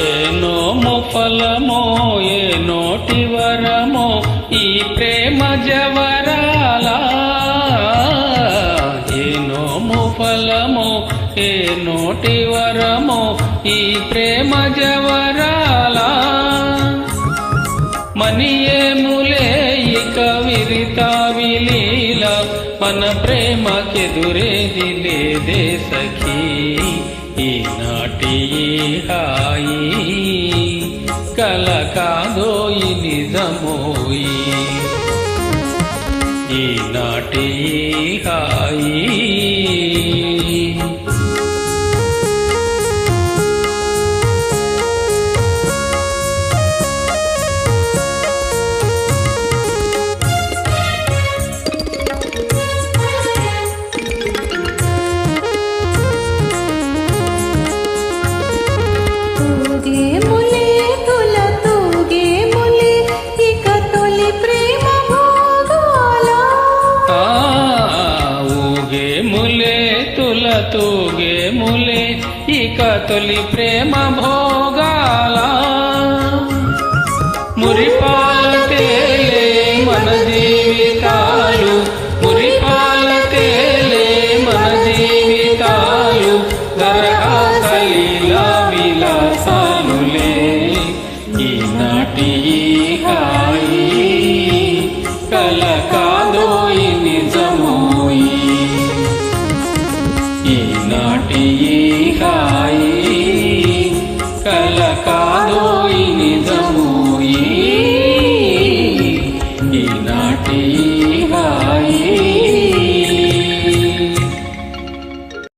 ఏనో నోము ఏ నోటి వరమో ఈ ప్రేమ జవరాల? ఏనో నోము ఏ నోటి వరమో ఈ ప్రేమ జవరాల? మనియేములే ఇక విరితావిలీల మన ప్రేమకెదురేది లేదే సఖీ. ఈనాటి హాయి కల కాదోయి నిజమోయి. ఈనాటి హాయి చేతులతో గేములే ఇక తొలి ప్రేమ భోగాల. మురిపాలే మనది. நாட்டியே காயே